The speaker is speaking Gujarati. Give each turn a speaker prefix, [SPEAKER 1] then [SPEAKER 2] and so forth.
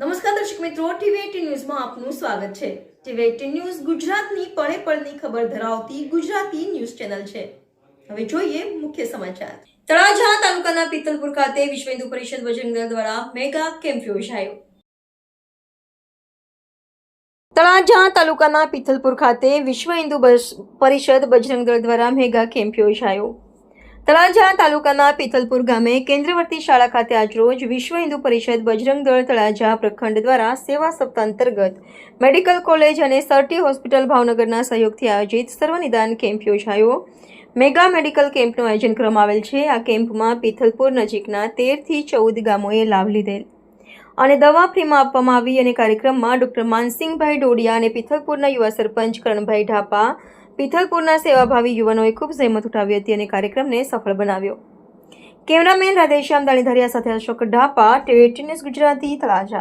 [SPEAKER 1] નમસ્કાર દર્શક મિત્રો ટીવી એટીન ન્યૂઝમાં આપનું સ્વાગત છે. ટીવી એટીન ન્યૂઝ ગુજરાતની પળે પળની ખબર ધરાવતી ગુજરાતી ન્યૂઝ ચેનલ છે. હવે જોઈએ મુખ્ય સમાચાર. તળાજા તાલુકાના પિત્તલપુર ખાતે વિશ્વ હિન્દુ પરિષદ વજનગર દ્વારા મેગા કેમ્પ યોજાયો. તળાજા તાલુકાના પિથલપુર ખાતે વિશ્વ હિન્દુ પરિષદ બજરંગ દળ દ્વારા મેગા કેમ્પ યોજાયો. તળાજા તાલુકાના પિથલપુર ગામે કેન્દ્રવર્તી શાળા ખાતે આજરોજ વિશ્વ હિન્દુ પરિષદ બજરંગ દળ તળાજા પ્રખંડ દ્વારા સેવા સપ્તાહ અંતર્ગત મેડિકલ કોલેજ અને સરટી હોસ્પિટલ ભાવનગરના સહયોગથી આયોજિત સર્વનિદાન કેમ્પ યોજાયો. મેગા મેડિકલ કેમ્પનું આયોજન કરવામાં આવેલ છે. આ કેમ્પમાં પિથલપુર નજીકના તેરથી ચૌદ ગામોએ લાભ લીધેલ. અને દવા ફ્રીમાં આપવામાં આવી અને કાર્યક્રમમાં ડૉક્ટર માનસિંહભાઈ ડોડિયા અને પિથલપુરના યુવા સરપંચ કરણભાઈ ઢાપા પિથલપુરના સેવાભાવી યુવાનોએ ખૂબ જહેમત ઉઠાવી હતી અને કાર્યક્રમને સફળ બનાવ્યો. કેમેરામેન રાધેશ્યામ દાણીધારિયા સાથે અશોક ઢાપા ટેવેટી ન્યૂઝ ગુજરાતી, તળાજા.